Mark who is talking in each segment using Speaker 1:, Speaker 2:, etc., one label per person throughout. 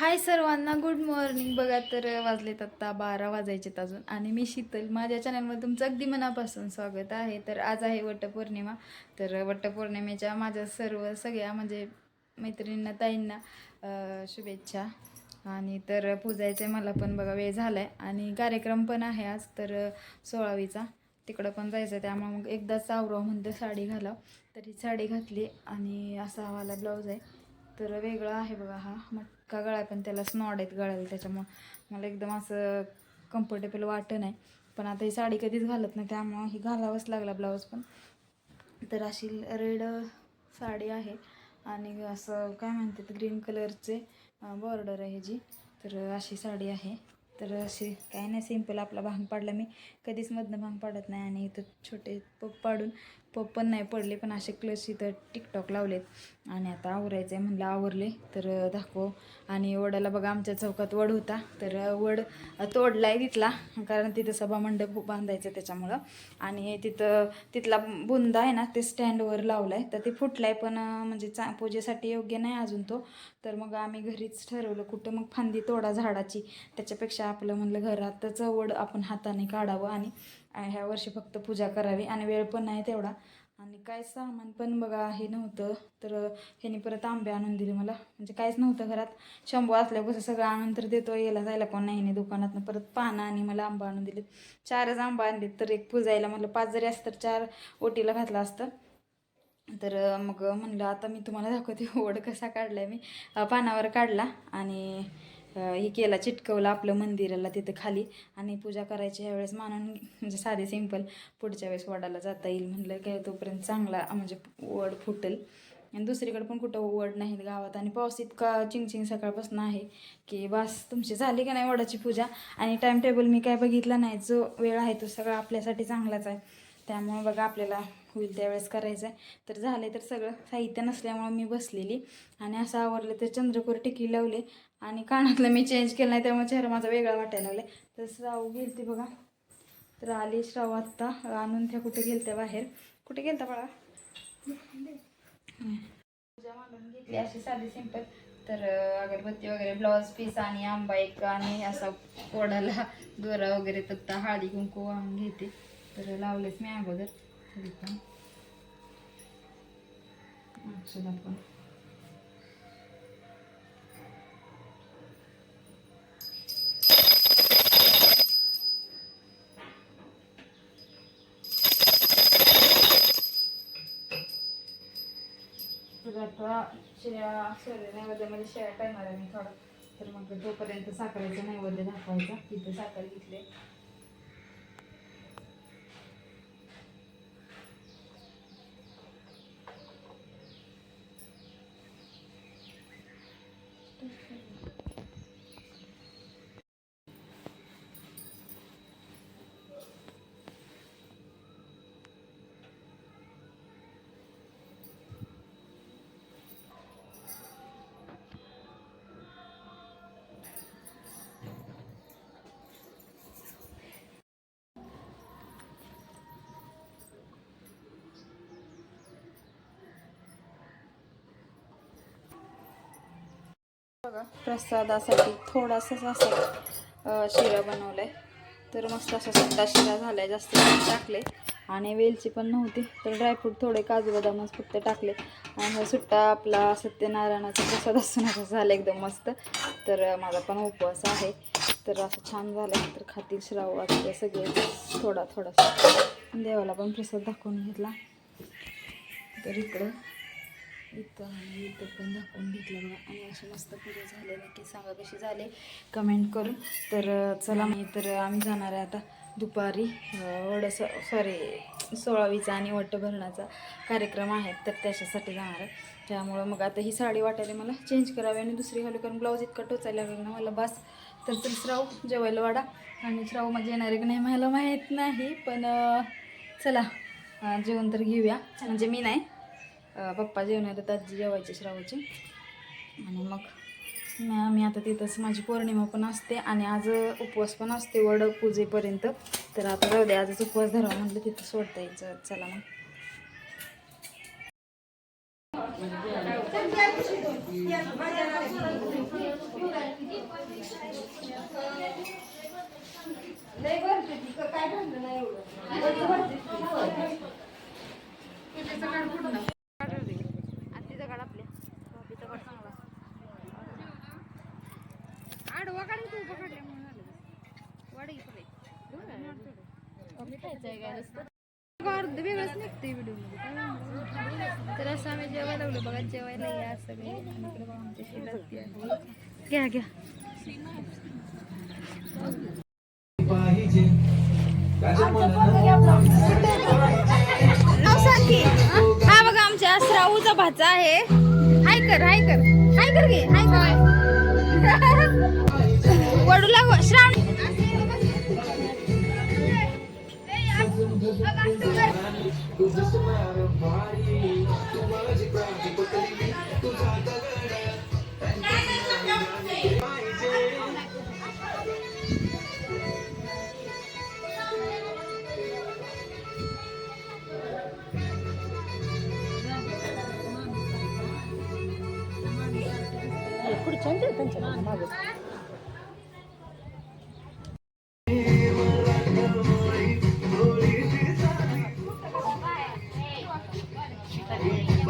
Speaker 1: हाय सर्वांना good morning बघा तर वाजलेत आत्ता बारा वाजायचेत अजून आणि मी शीतल. माझ्या चॅनलमध्ये तुमचं अगदी मनापासून स्वागत आहे. तर आज आहे वटपौर्णिमा. तर वटपौर्णिमेच्या माझ्या सर्व सगळ्या म्हणजे मैत्रिणींना ताईंना शुभेच्छा. आणि तर पूजायचं आहे मला पण बघा वेळ झाला आहे आणि कार्यक्रम पण आहे आज तर सोळावीचा. तिकडं पण जायचं आहे त्यामुळे मग एकदाच आवरावं म्हणते साडी घालाव. तर ही साडी घातली आणि असा हवाला ब्लाऊज आहे. तर वेगळा आहे बघा हा इतका गळा पण त्याला स्नॉड आहेत गळायला त्याच्यामुळं मला एकदम असं कम्फर्टेबल वाटत नाही. पण आता ही साडी कधीच घालत नाही त्यामुळं ही घालावंच लागला ब्लाऊज पण. तर अशी रेड साडी आहे आणि असं काय म्हणतात ग्रीन कलरचे बॉर्डर आहे जी तर अशी साडी आहे. तर अशी काय नाही सिंपल आपला भांग पाडला मी. कधीच मधनं भांग पाडत नाही आणि इथं छोटे पप पाडून पप पण नाही पडले पण असे क्लच इथं टिकटॉक लावलेत. आणि आता आवरायचं आहे म्हणलं आवरले तर दाखव. आणि वडाला बघा आमच्या चौकात वड होता. तर वड तोडला आहे तिथला. कारण तिथं सभा मंडप बांधायचं त्याच्यामुळं. आणि तिथं तिथला बुंदा आहे ना ते स्टँडवर लावला आहे तर ते फुटला आहे पण म्हणजे चा पूजेसाठी योग्य नाही अजून तो. तर मग आम्ही घरीच ठरवलं कुठं मग फांदी तोडा झाडाची. त्याच्यापेक्षा आपलं म्हणलं घरातच वड आपण हाताने काढावं आणि ह्या वर्षी फक्त पूजा करावी आणि वेळ पण नाही तेवढा. आणि काय सामान पण बघा हे नव्हतं. तर ह्यानी परत आंबे आणून दिले मला. म्हणजे काहीच नव्हतं घरात. शंभू असल्यापासून सगळं आणून तर देतो यायला जायला कोण नाही ह्याने दुकानातनं. परत पानं आणि मला आंबा आणून दिले चारच आंबा आणले तर एक पूजायला म्हटलं पाच जरी असतं तर चार ओटीला घातलं असतं. तर मग म्हणलं आता मी तुम्हाला दाखवते ओढ कसा काढला मी. पानावर काढला आणि हे केला चिटकवला आपलं मंदिराला तिथं खाली. आणि पूजा करायची ह्यावेळेस मानून म्हणजे साधे सिंपल पुढच्या वेळेस वडाला जाता येईल म्हणलं. काय तोपर्यंत चांगला म्हणजे वड फुटेल. आणि दुसरीकडे पण कुठं वड नाहीत गावात. आणि पाऊस इतका चिंगचिंग सकाळपासून आहे की बस तुमची झाली का नाही वडाची पूजा? आणि टाईम टेबल मी काय बघितला नाही. जो वेळ आहे तो सगळा आपल्यासाठी चांगलाच आहे. त्यामुळे बघा आपल्याला होईल त्यावेळेस करायचं आहे. तर झाले तर सगळं. साहित्य नसल्यामुळे मी बसलेली. आणि असं आवरलं तर चंद्रकोर टिकी लावले. आणि कानातलं मी चेंज केलं नाही त्यामुळे चेहरा माझा वेगळा वाटायला लागला तर श्राव गेलती बघा. तर आली श्राव आत्ता. आणून त्या कुठे गेलत्या बाहेर. कुठे गेलता बाळा? पूजा मांडून घेतली अशी साधी सिंपल तर अगरबत्ती वगैरे ब्लाऊज पीस आणि आंबा एक आणि असा कोडाला दोरा वगैरे तत्ता हळदी कुंकू वाहून घेते. तर लावलेच मी अगोदर. पण. थोडा आता शिळ्या सोले नैवेद्यामध्ये शेळ्या करणार आहे म्हणजे मी थोडं तर मग तोपर्यंत साखरेचा नैवेद्य दाखवायचा तिथं साखर घेतले. बघा प्रसादासाठी थोडासाच असा शिरा शिरा आहे तर मस्त असा सुट्टा शिरा झालाय जास्त टाकले. आणि वेलची पण नव्हती तर ड्रायफ्रूट थोडे काजू बदामच फक्त टाकले. आणि हा सुट्टा आपला सत्यनारायणाचा प्रसाद असून असा झाला एकदम मस्त. तर माझा पण उपवास आहे. तर असं छान झालं तर खातील श्राव वाटते सगळे. थोडा थोडासा. देवाला पण प्रसाद दाखवून घेतला. तर इकडं इथं आणि इथं पण दाखवून घेतलं बघा. आणि अशी मस्त पूजा झाले की सांगा कशी झाले कमेंट करून. तर चला मी तर आम्ही जाणार आहे आता दुपारी अं, सॉरी सोळावीचा आणि वटभरणाचा कार्यक्रम आहे तर त्याच्यासाठी जाणार आहे. त्यामुळं मग आता ही साडी वाटायला मला चेंज करावी आणि दुसरी घालू कारण ब्लाऊज इतकं टोचायला लागेल ना मला बस. तर श्राव जेवायला वाडा. आणि श्राव माझे येणार आहे की नाही मला माहीत नाही पण चला जेवण तर घेऊया. म्हणजे मी नाही पप्पा जेवणार आहेत आजी जेवायची श्रावाची आणि मग मी आम्ही आता तिथंच माझी पौर्णिमा पण असते आणि आज उपवास पण असते वड पूजेपर्यंत. तर आता राहू दे आजच उपवास धरावा म्हटलं तिथं सोडता यायचं. चला मग. अर्ध वेगळंच निघते व्हिडिओ तर असं आम्ही जेवायला लागलो. बघा जेवायला या सगळे. इकडे बघा शेजारती आहे. घ्या घ्या.
Speaker 2: पाहिजे
Speaker 1: हा बघा आमच्या श्राऊचा भाचा आहे. हाय कर हाय कर. हाय कर गे हाय कर वडूला लागो. श्रावण.
Speaker 2: तुझं भारी माझी तुझा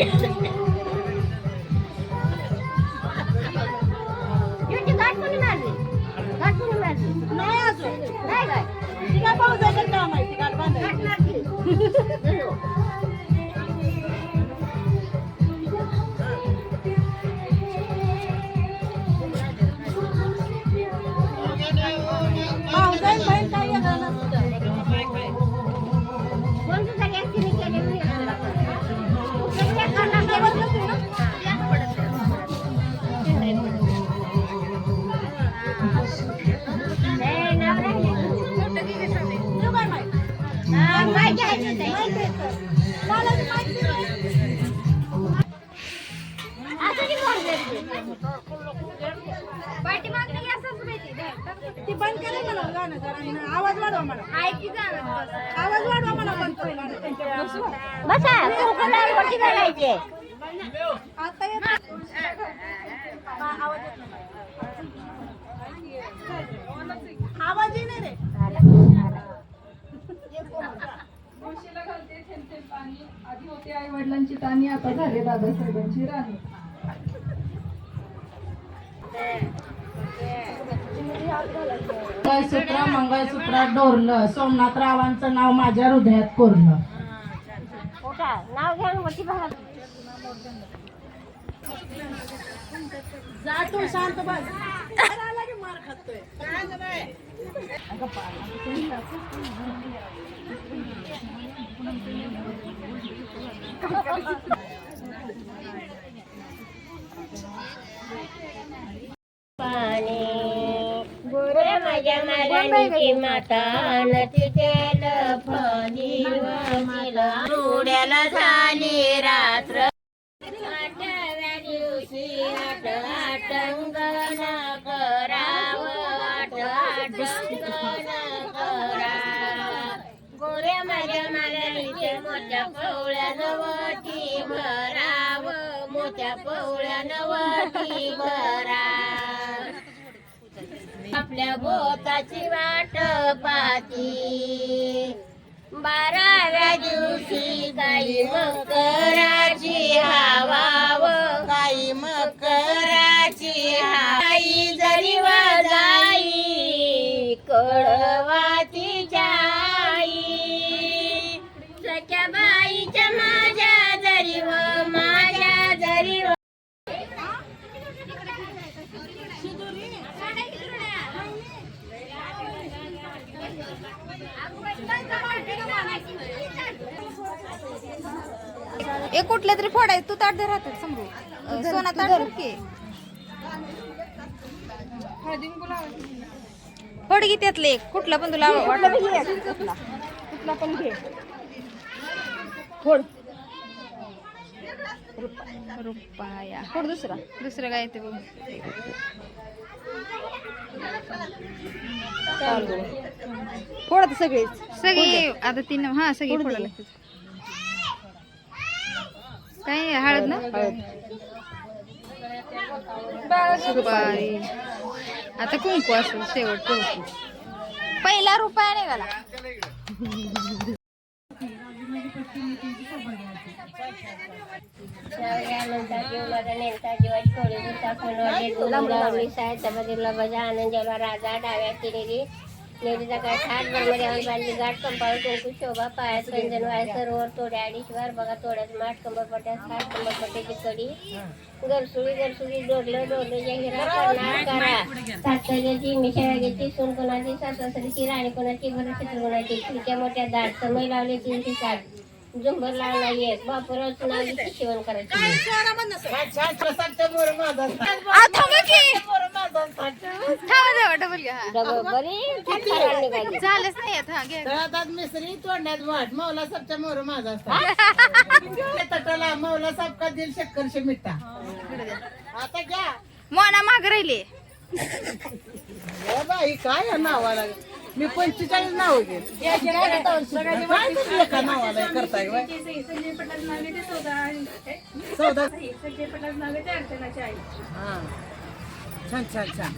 Speaker 2: Okay.
Speaker 3: ती बंद गाणं जरा? आवाज वाढवा मला. आवाज वाढवा मला बंद करू.
Speaker 4: बसा कोकणाला कशी करायचे
Speaker 3: आता येत आवाज येणे रे.
Speaker 5: म्हशीला घालते थेंब थेंब पाणी. आधी होते आई वडिलांची ताणी आता झाले दादासाहेबांची राणी.
Speaker 6: मंगळसूत्र मंगळसूत्रात डोरलं सोमनाथ रावांचं नाव माझ्या हृदयात कोरलं.
Speaker 4: नाव घ्या
Speaker 3: शांत बस. मार खातोय
Speaker 4: माराणीची माता नती तेल फणी उड्याला झाली रात्र. आठव्या दिवशी आठ आटंगण कराव. आठ आटंगण करा गोऱ्या माझ्या माराणीचे मोठ्या पवळ्या नवटी भराव. मोठ्या पवळ्या नवटी भरा आपल्या गोताची वाट पाती बाराव्या दिवशी काही मकराची हवाव. काही मकराची हाई जरी वाजाई कळवाती
Speaker 1: एक कुठल्या तरी फोडाय तू ताट दे राहतात समोर. सोना ताट धर. की. फोड की त्यातले एक. कुठला पण तुला वाटलं.
Speaker 3: कुठला? पण घे. फोड.
Speaker 5: रुपाया.
Speaker 1: दुसरा.
Speaker 5: दुसरं काय ते बघू.
Speaker 1: फोडत सगळेच.
Speaker 5: सगळी आता तीन हा सगळी
Speaker 1: फोडू.
Speaker 5: फोडायला. काय हळद ना? सुपारी. आता कुंकू असो शेवट कुंकू. पहिला रुपया निघाला.
Speaker 4: राजा डाव्या किनेरी नेरीचा काय बरोबर आम्ही बांधली गाठ कंपाळ कुंकू शोभा पायात कंजन वाय सरोवर तोड्या अडीचवार बघा तोड्यात माठ कंबरपट्यात साठ कंबरपट्याची कडी. गरसुळी गरसुळी डोरलं डोरलं हिरा करणार करा सातऱ्याची मिशाळ्याची सून कोणाची सासऱ्याची राणी कोणाची? बरं चित्र कोणाची खिडक्या मोठ्या दाट समय लावली तीनशे साठ. नाव शिवण करायची.
Speaker 5: डबल हा.
Speaker 4: बरी फराळ निघाली.
Speaker 5: झालंच नाही आता हा, घ्या
Speaker 6: तळातात मिसरी तोंडात वाट. मौला सबच्या मोर माझा तटाला मौला साहेब का दिल शक्करशे मिठा? आता घ्या.
Speaker 5: मोना माग राहिली.
Speaker 6: ए बाई काय नावाला? मी पंचेचाळीस नाव घेत तुम्ही एका नावाला करताय बाई?
Speaker 3: संजय पटाच नावे ते सौदा
Speaker 6: चौदा
Speaker 3: संजय पटाच नावे ते अर्चनाची आई
Speaker 6: हा छान छान छान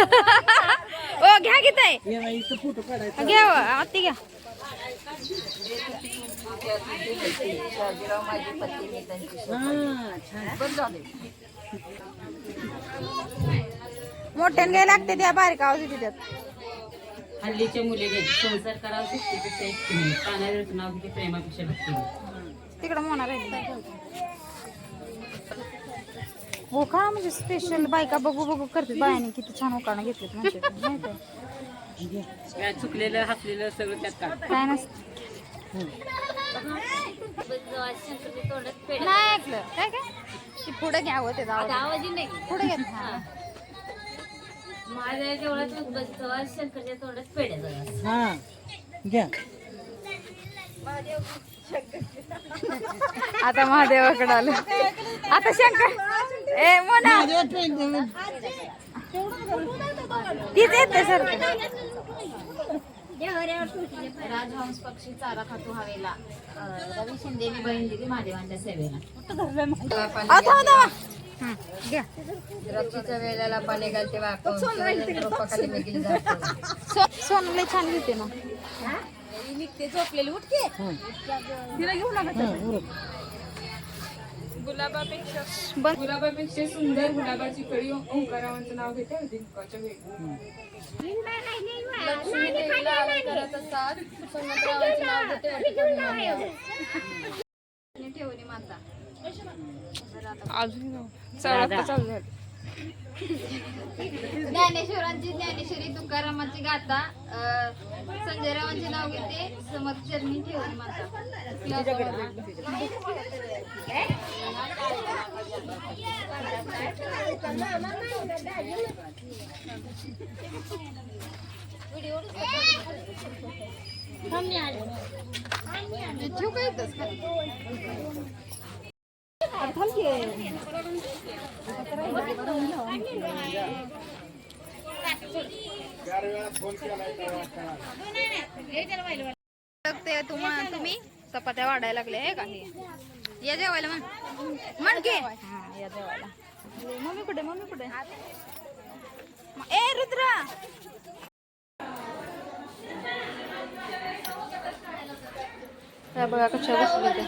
Speaker 5: ओ घ्या घेत आहे
Speaker 6: फोटो काढायचा.
Speaker 5: घ्या हो, आत्ती घ्या.
Speaker 1: मोठ्याने घ्यायला लागते त्या बारीक आवाज येते त्यात
Speaker 7: हल्लीच्या मुली संसार करावा शक्तीपेक्षा एक नाही पाण्याचं नाव किती प्रेमापेक्षा भक्ती.
Speaker 5: तिकडं मोना राहिली.
Speaker 1: हो का? म्हणजे स्पेशल बायका बघू बघू करते बायाने किती छान उकाणं घेतलेत?
Speaker 7: काय चुकलेलं हसलेलं सगळं त्यात
Speaker 1: काय नसतं.
Speaker 5: नाही ऐकलं. काय काय ती पुढे घ्यावं ते जावं
Speaker 4: आवाजी नाही.
Speaker 5: पुढे घेत हा.
Speaker 4: माझ्या तेवढाच शंकरच्या तोंडात पेड्या
Speaker 6: हा. घ्या.
Speaker 5: आता महादेवाकडे आलं. आता शंकर. ए मोना. तीच येते सर.
Speaker 4: राजहंस पक्षी चारा खातो हवेला. रवी शिंदेनी बहीण दिली महादेवांच्या सेवेला. रक्षीच्या वेळेला पाणी घालते वाकून रोपाखाली मिगली जाते.
Speaker 5: सो सोनू लय छान घेते ना.
Speaker 1: निघते झोपलेली उठते तिला घेऊ नका
Speaker 3: गुलाबापेक्षा गुलाबापेक्षा सुंदर गुलाबाची कळी ओंकारावांचं नाव घेते वेळी लक्ष्मी देवीला अलंकाराचा साथ सुसंगतरावांचं नाव घेते वटपौर्णिमा. ठेवली माता ज्ञानेश्वरांची ज्ञानेश्वरी तुकारामाची गाथा संजय रावांचे नाव घेते समर्थ चरणी ठेवली माता.
Speaker 5: ठेवू का? इथंच तुम्हा तुम्ही? चपात्या वाढायला लागले आहे का? या जेवायला म्हण. म्हण की. या जेवायला मम्मी कुठे मम्मी कुठे? ए रुद्रा! बघा कशा बसली